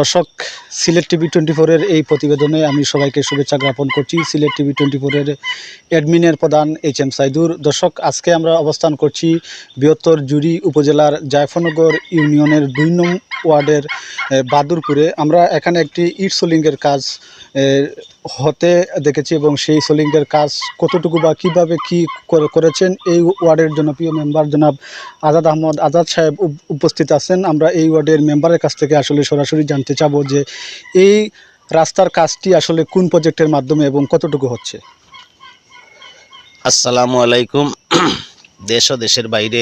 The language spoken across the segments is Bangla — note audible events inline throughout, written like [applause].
দর্শক, সিলেট টিভি টোয়েন্টি ফোরের এই প্রতিবেদনে আমি সবাইকে শুভেচ্ছা জ্ঞাপন করছি। সিলেট টিভি টোয়েন্টি ফোরের অ্যাডমিনের প্রধান এইচ এম সাইদুর। দর্শক, আজকে আমরা অবস্থান করছি বৃহত্তর জুরি উপজেলার জায়ফনগর ইউনিয়নের দুই নং ওয়ার্ডের বাদুরপুরে। আমরা এখানে একটি ইট সোলিংয়ের কাজ হতে দেখেছি এবং সেই সোলিংয়ের কাজ কতটুকু বা কীভাবে কী করে করেছেন এই ওয়ার্ডের জনপ্রিয় মেম্বার জনাব আজাদ আহমদ আজাদ সাহেব উপস্থিত আছেন। আমরা এই ওয়ার্ডের মেম্বারের কাছ থেকে আসলে সরাসরি জানতে চাবো যে এই রাস্তার কাজটি আসলে কোন প্রজেক্টের মাধ্যমে এবং কতটুকু হচ্ছে? আসসালামু আলাইকুম। দেশ ও দেশের বাইরে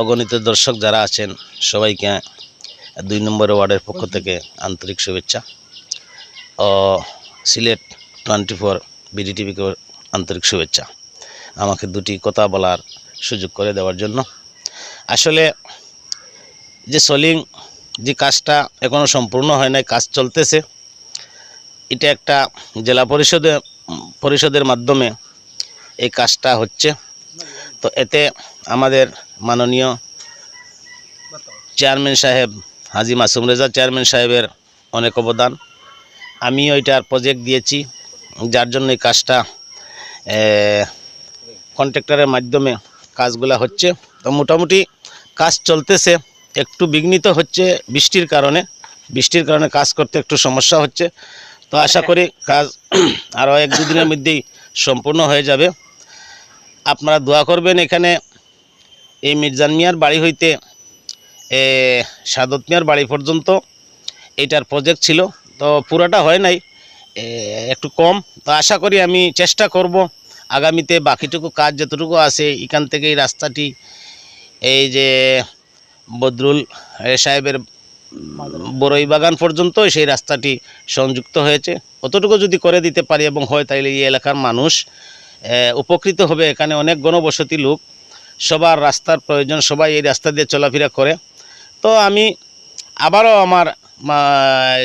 অগণিত দর্শক যারা আছেন, সবাইকে দুই নম্বর ওয়ার্ডের পক্ষ থেকে আন্তরিক শুভেচ্ছা। ও সিলেট টোয়েন্টি ফোর বিডিটিভিকে আন্তরিক শুভেচ্ছা। আমাকে দুটি কথা বলার সুযোগ করে দেওয়ার জন্য। আসলে যে সলিং যে কাজটা এখনও সম্পূর্ণ হয় নাই, কাজ চলতেছে। এটা একটা জেলা পরিষদে, পরিষদের মাধ্যমে এই কাজটা হচ্ছে। তো এতে আমাদের মাননীয় চেয়ারম্যান সাহেব, হাজি মাসুম রেজা চেয়ারম্যান সাহেবের অনেক অবদান। আমিও এটার প্রজেক্ট দিয়েছি, যার জন্য এই কাজটা কন্ট্রাক্টরের মাধ্যমে কাজগুলা হচ্ছে। তো মোটামুটি কাজ চলতেছে। একটু বিঘ্নিত হচ্ছে বৃষ্টির কারণে। বৃষ্টির কারণে কাজ করতে একটু সমস্যা হচ্ছে। তো আশা করি কাজ [clears throat] আরও এক দুদিনের মধ্যেই সম্পূর্ণ হয়ে যাবে। আপনারা দোয়া করবেন এখানে এই মির্জান মিয়ার বাড়ি হইতে সাদত মিয়ার বাড়ি পর্যন্ত এইটার প্রজেক্ট ছিল। তো পুরোটা হয় নাই একটু কম। তো আশা করি আমি চেষ্টা করব আগামীতে বাকিটুকু কাজ যতটুকু আছে, এখান থেকে এই রাস্তাটি, এই যে বদরুল সাহেবের বড়ই বাগান পর্যন্ত সেই রাস্তাটি সংযুক্ত হয়েছে। অতটুকু যদি করে দিতে পারি এবং হয় তাহলে এই এলাকার মানুষ উপকৃত হবে। এখানে অনেক গণবসতি লোক, সবার রাস্তার প্রয়োজন, সবাই এই রাস্তা দিয়ে চলাফেরা করে। তো আমি আবারও আমার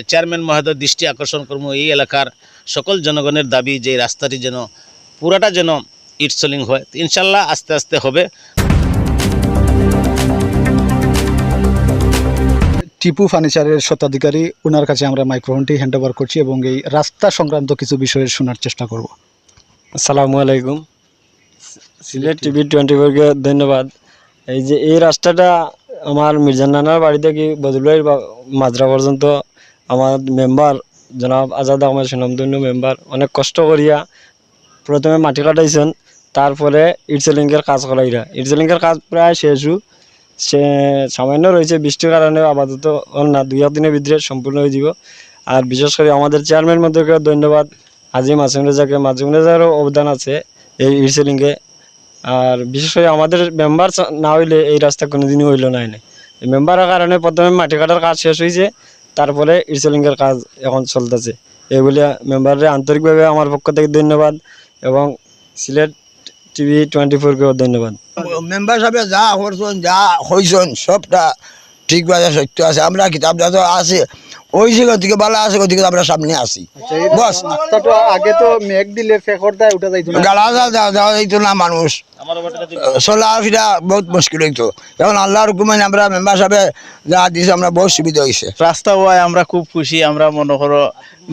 চেয়ারম্যান মহোদয় দৃষ্টি আকর্ষণ করব এই এলাকার সকল জনগণের দাবি যে রাস্তাটি যেন, পুরাটা যেন ইটসলিং হয়। ইনশাল্লাহ আস্তে আস্তে হবে। টিপু ফার্নিচারের স্বত্বাধিকারী ওনার কাছে আমরা মাইক্রোফোনটি হ্যান্ড ওভার করছি এবং এই রাস্তা সংক্রান্ত কিছু বিষয়ে শোনার চেষ্টা করব। আসসালামু আলাইকুম। সিলেট টিভি টোয়েন্টি ফোরকে ধন্যবাদ। এই যে এই রাস্তাটা আমার মির্জান নানার বাড়ি থেকে বদলুয়ের মাজরা পর্যন্ত আমার মেম্বার জনাব আজাদ আহমেদ সুনামধন্য মেম্বার অনেক কষ্ট করিয়া প্রথমে মাটি কাটাইছেন, তারপরে ইটসেলিংয়ের কাজ করাইরা ইটসেলিংয়ের কাজ প্রায় শেষ সে সামান্য রয়েছে বৃষ্টির কারণে আপাতত না দুই এক দিনের ভিতরে সম্পূর্ণ হয়ে যাব। আর বিশেষ করে আমাদের চেয়ারম্যান মধ্যেকে ধন্যবাদ, হাজি মাসুম রেজাকে। মাসুম রেজারও অবদান আছে এই ইটসেলিংয়ে আর বিশেষ করে আমাদের মেম্বার না হইলে এই রাস্তা কোনোদিনই হইল নাই এই মেম্বারের কারণে প্রথমে মাটি কাটার কাজ শেষ হয়েছে তারপরে ইটসেলিংয়ের কাজ এখন চলতেছে। এইগুলি মেম্বারের আন্তরিকভাবে আমার পক্ষ থেকে ধন্যবাদ এবং সিলেট টিভি টোয়েন্টি ফোরকেও ধন্যবাদ। মেম্বার সাহেব যা করছেন যা হয়েছেন সবটা ঠিকভাবে সত্য আছে। আমরা কিতাবটা তো আছে ওই ভালো আছে ওই আমরা সামনে আসি বস। আগে তো মেঘ দিলে ফেকর দেয় উঠে যাইতো না। যাওয়া যাওয়া যাইতো না মানুষ। চলা ফিরা বহুত মুশকিল হইতো। এখন আল্লাহর হুকুমে আমরা মেম্বার সাহেব যা দিয়েছে আমরা বহুত সুবিধা হয়েছে রাস্তা হওয়ায় আমরা খুব খুশি আমরা মনে করো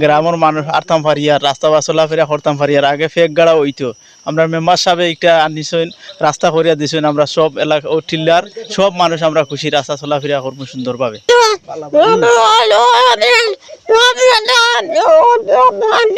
গ্রামের মানুষ আরতাম ফারিয়ার রাস্তা বা চলাফেরা করতাম ফারিয়ার আগে ফেক গাড়া হইতো। আমরা মেম্বার সাহেব একটা আনিছেন রাস্তা করিয়া দিছেন আমরা সব এলাকা ও টিল্লার সব মানুষ আমরা খুশি রাস্তা চলাফেরা করব সুন্দরভাবে।